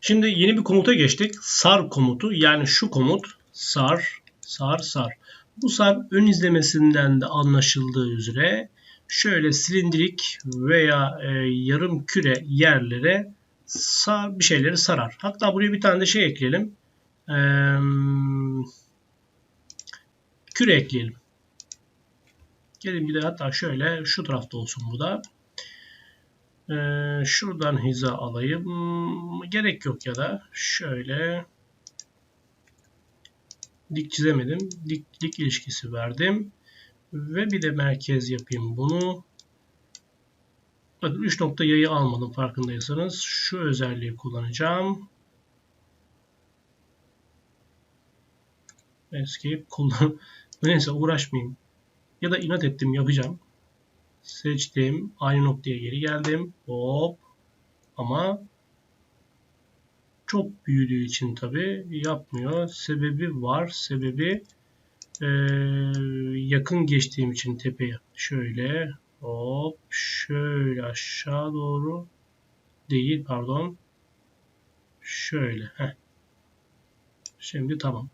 Şimdi yeni bir komuta geçtik. Sar komutu yani şu komut sar sar sar. Bu sar ön izlemesinden de anlaşıldığı üzere şöyle silindirik veya e, yarım küre yerlere sar, bir şeyleri sarar. Hatta buraya bir tane de şey ekleyelim. Ee, küre ekleyelim. Gelin bir de hatta şöyle şu tarafta olsun bu da. Ee, şuradan hiza alayım. Gerek yok ya da şöyle dik çizemedim. Dik, dik ilişkisi verdim. Ve bir de merkez yapayım bunu. Bakın 3 nokta yayı almadım farkındaysanız. Şu özelliği kullanacağım. Escape kullan. Neyse uğraşmayayım. Ya da inat ettim yapacağım. Seçtim. Aynı noktaya geri geldim. Hop. Ama çok büyüdüğü için tabi yapmıyor. Sebebi var. Sebebi ee, yakın geçtiğim için tepeye. Şöyle hop şöyle aşağı doğru değil pardon. Şöyle. Heh. Şimdi tamam.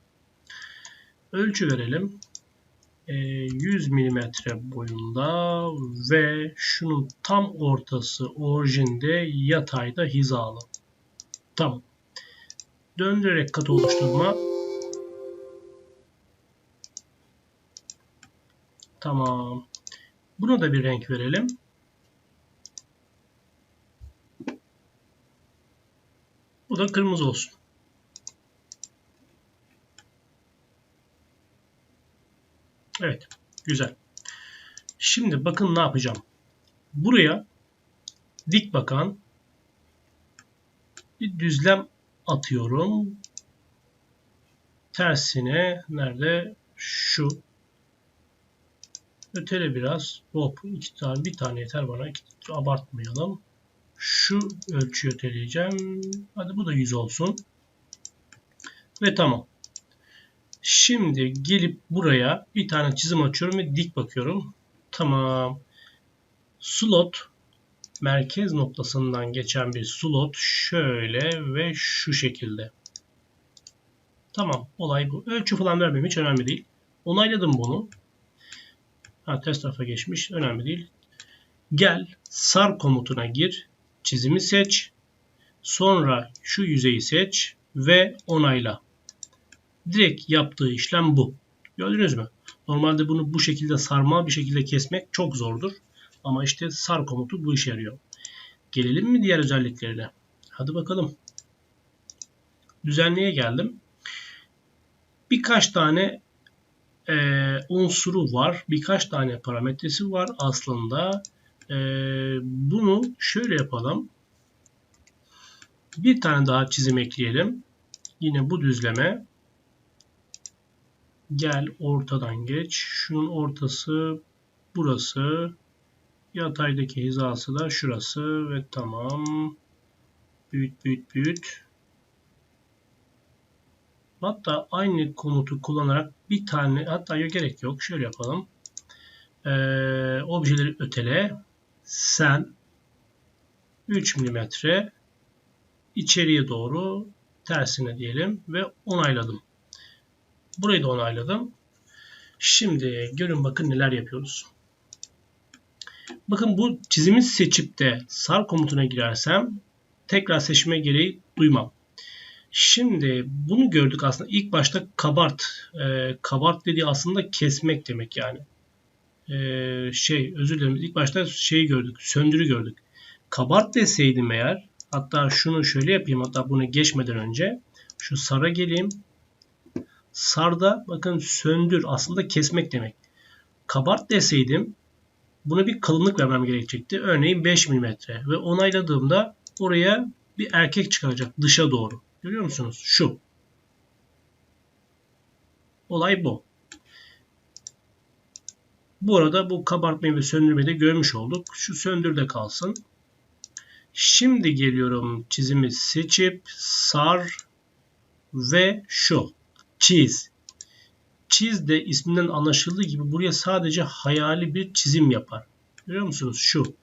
Ölçü verelim. 100 mm boyunda ve şunun tam ortası orijinde yatayda hizalı. Tamam. Döndürerek kat oluşturma. Tamam. Buna da bir renk verelim. Bu da kırmızı olsun. Evet. Güzel. Şimdi bakın ne yapacağım. Buraya dik bakan bir düzlem atıyorum. Tersine nerede? Şu. Ötele biraz. Hop. iki tane, bir tane yeter bana. Abartmayalım. Şu ölçüyü öteleyeceğim. Hadi bu da 100 olsun. Ve tamam. Şimdi gelip buraya bir tane çizim açıyorum ve dik bakıyorum. Tamam. Slot merkez noktasından geçen bir slot şöyle ve şu şekilde. Tamam olay bu. Ölçü falan vermem hiç önemli değil. Onayladım bunu. Ha, test tarafa geçmiş. Önemli değil. Gel sar komutuna gir. Çizimi seç. Sonra şu yüzeyi seç ve onayla. Direkt yaptığı işlem bu. Gördünüz mü? Normalde bunu bu şekilde sarma bir şekilde kesmek çok zordur. Ama işte sar komutu bu işe yarıyor. Gelelim mi diğer özelliklerine? Hadi bakalım. Düzenliğe geldim. Birkaç tane e, unsuru var. Birkaç tane parametresi var aslında. E, bunu şöyle yapalım. Bir tane daha çizim ekleyelim. Yine bu düzleme. Gel ortadan geç. Şunun ortası burası. Yataydaki hizası da şurası ve tamam. Büyüt büyüt büyüt. Hatta aynı komutu kullanarak bir tane hatta yok gerek yok. Şöyle yapalım. Ee, objeleri ötele. Sen 3 mm içeriye doğru tersine diyelim ve onayladım. Burayı da onayladım. Şimdi görün bakın neler yapıyoruz. Bakın bu çizimi seçip de sar komutuna girersem tekrar seçme gereği duymam. Şimdi bunu gördük aslında ilk başta kabart. E, kabart dediği aslında kesmek demek yani. E, şey özür dilerim ilk başta şeyi gördük söndürü gördük. Kabart deseydim eğer hatta şunu şöyle yapayım hatta bunu geçmeden önce şu sara geleyim. Sarda bakın söndür aslında kesmek demek. Kabart deseydim buna bir kalınlık vermem gerekecekti. Örneğin 5 mm ve onayladığımda oraya bir erkek çıkacak dışa doğru. Görüyor musunuz? Şu. Olay bu. Bu arada bu kabartmayı ve söndürmeyi de görmüş olduk. Şu söndür de kalsın. Şimdi geliyorum çizimi seçip sar ve şu çiz. Çiz de isminden anlaşıldığı gibi buraya sadece hayali bir çizim yapar. Görüyor musunuz? Şu.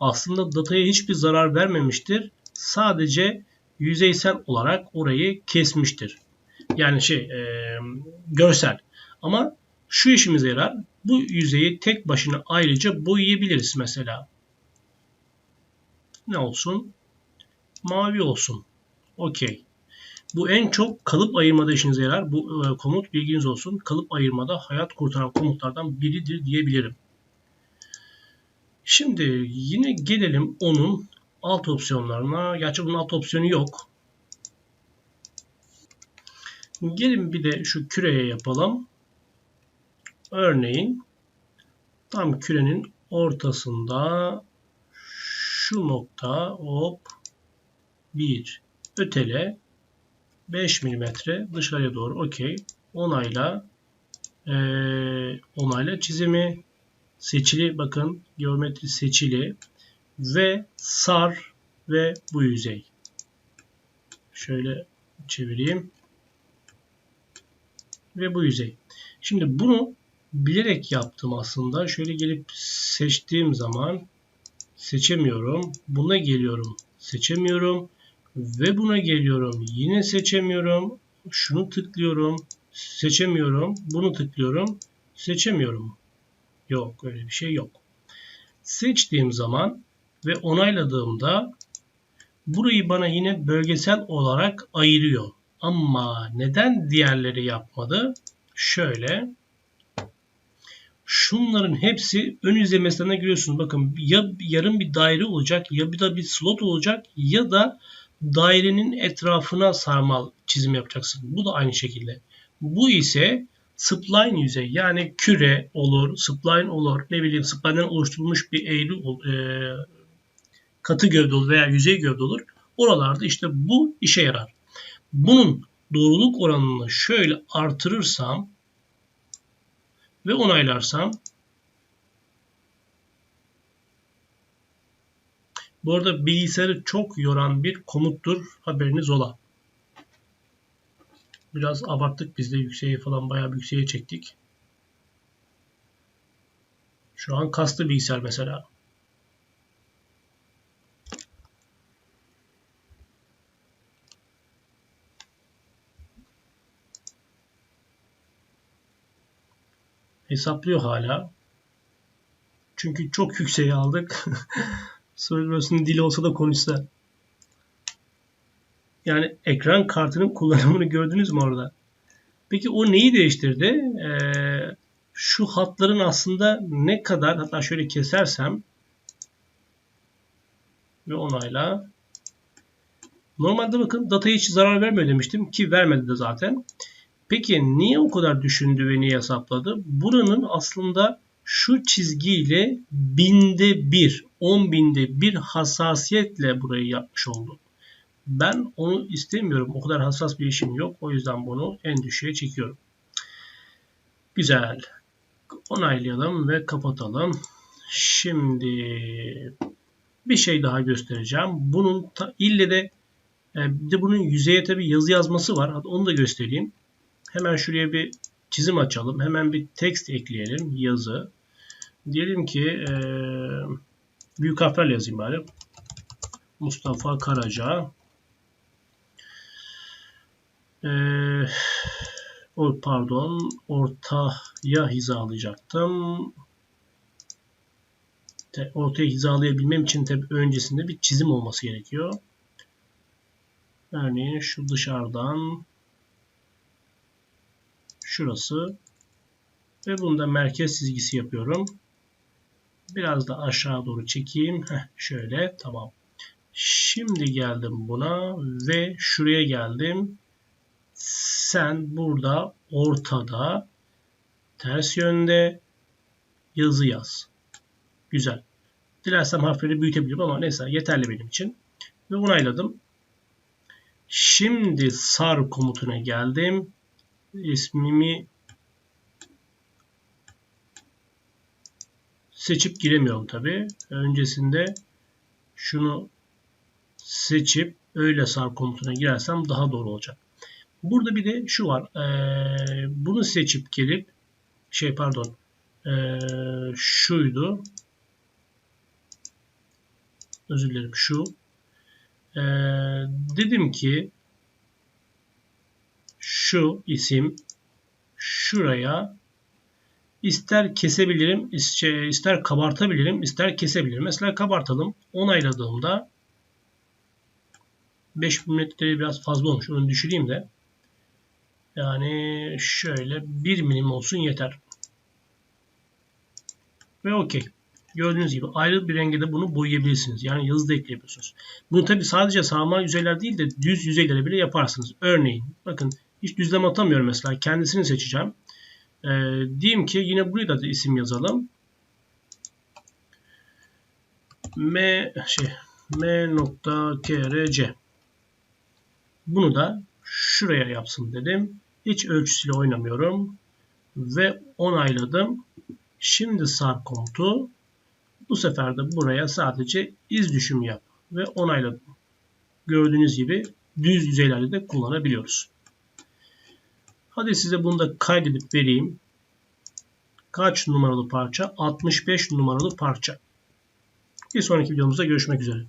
Aslında dataya hiçbir zarar vermemiştir. Sadece yüzeysel olarak orayı kesmiştir. Yani şey e, görsel. Ama şu işimize yarar. Bu yüzeyi tek başına ayrıca boyayabiliriz mesela. Ne olsun? Mavi olsun. Okey. Bu en çok kalıp ayırmada işinize yarar. Bu e, komut bilginiz olsun. Kalıp ayırmada hayat kurtaran komutlardan biridir diyebilirim. Şimdi yine gelelim onun alt opsiyonlarına. Gerçi bunun alt opsiyonu yok. Gelin bir de şu küreye yapalım. Örneğin tam kürenin ortasında şu nokta hop 1 ötele 5 mm dışarıya doğru okey. Onayla e, onayla çizimi seçili bakın geometri seçili ve sar ve bu yüzey. Şöyle çevireyim. Ve bu yüzey. Şimdi bunu bilerek yaptım aslında. Şöyle gelip seçtiğim zaman seçemiyorum. Buna geliyorum seçemiyorum ve buna geliyorum. Yine seçemiyorum. Şunu tıklıyorum. Seçemiyorum. Bunu tıklıyorum. Seçemiyorum. Yok öyle bir şey yok. Seçtiğim zaman ve onayladığımda burayı bana yine bölgesel olarak ayırıyor. Ama neden diğerleri yapmadı? Şöyle şunların hepsi ön izlemesinden giriyorsunuz. Bakın ya yarım bir daire olacak ya bir da bir slot olacak ya da dairenin etrafına sarmal çizim yapacaksın. Bu da aynı şekilde. Bu ise spline yüzey yani küre olur, spline olur, ne bileyim spline'den oluşturulmuş bir eğri e, katı gövde olur veya yüzey gövde olur. Oralarda işte bu işe yarar. Bunun doğruluk oranını şöyle artırırsam ve onaylarsam Bu arada bilgisayarı çok yoran bir komuttur. Haberiniz ola. Biraz abarttık biz de yükseğe falan bayağı bir yükseğe çektik. Şu an kastı bilgisayar mesela. Hesaplıyor hala. Çünkü çok yükseğe aldık. Server'ın dili olsa da konuşsa. Yani ekran kartının kullanımını gördünüz mü orada? Peki o neyi değiştirdi? Ee, şu hatların aslında ne kadar hatta şöyle kesersem ve onayla normalde bakın dataya hiç zarar vermiyor demiştim ki vermedi de zaten. Peki niye o kadar düşündü ve niye hesapladı? Buranın aslında şu çizgiyle binde bir, on binde bir hassasiyetle burayı yapmış oldu. Ben onu istemiyorum. O kadar hassas bir işim yok. O yüzden bunu en düşüğe çekiyorum. Güzel. Onaylayalım ve kapatalım. Şimdi bir şey daha göstereceğim. Bunun ta, ille de e, bir de bunun yüzeye tabi yazı yazması var. Onu da göstereyim. Hemen şuraya bir çizim açalım. Hemen bir text ekleyelim. Yazı. Diyelim ki e, büyük harflerle yazayım bari. Mustafa Karaca. E, o pardon ortaya hizalayacaktım. Ortaya hizalayabilmem için tabi öncesinde bir çizim olması gerekiyor. Örneğin şu dışarıdan şurası ve bunda merkez çizgisi yapıyorum. Biraz da aşağı doğru çekeyim. Heh, şöyle tamam. Şimdi geldim buna ve şuraya geldim. Sen burada ortada ters yönde yazı yaz. Güzel. Dilersem harfleri büyütebilirim ama neyse yeterli benim için. Ve onayladım. Şimdi sar komutuna geldim. İsmimi seçip giremiyorum tabi. Öncesinde şunu seçip öyle sar komutuna girersem daha doğru olacak. Burada bir de şu var. Ee, bunu seçip gelip şey pardon ee, şuydu. Özür dilerim şu. Ee, Dedim ki şu isim şuraya ister kesebilirim, ister kabartabilirim, ister kesebilirim. Mesela kabartalım. Onayladığımda 5 mm biraz fazla olmuş. Onu düşüreyim de. Yani şöyle 1 milim olsun yeter. Ve okey. Gördüğünüz gibi ayrı bir renge de bunu boyayabilirsiniz. Yani yazı da ekleyebiliyorsunuz. Bunu tabi sadece sağlam yüzeyler değil de düz yüzeylere bile yaparsınız. Örneğin bakın hiç düzlem atamıyorum mesela. Kendisini seçeceğim. Ee, diyeyim ki yine buraya da, isim yazalım. M şey m.krc bunu da şuraya yapsın dedim. Hiç ölçüsüyle oynamıyorum. Ve onayladım. Şimdi sar komutu. Bu sefer de buraya sadece iz düşümü yap. Ve onayladım. Gördüğünüz gibi düz yüzeylerde de kullanabiliyoruz. Hadi size bunu da kaydedip vereyim. Kaç numaralı parça? 65 numaralı parça. Bir sonraki videomuzda görüşmek üzere.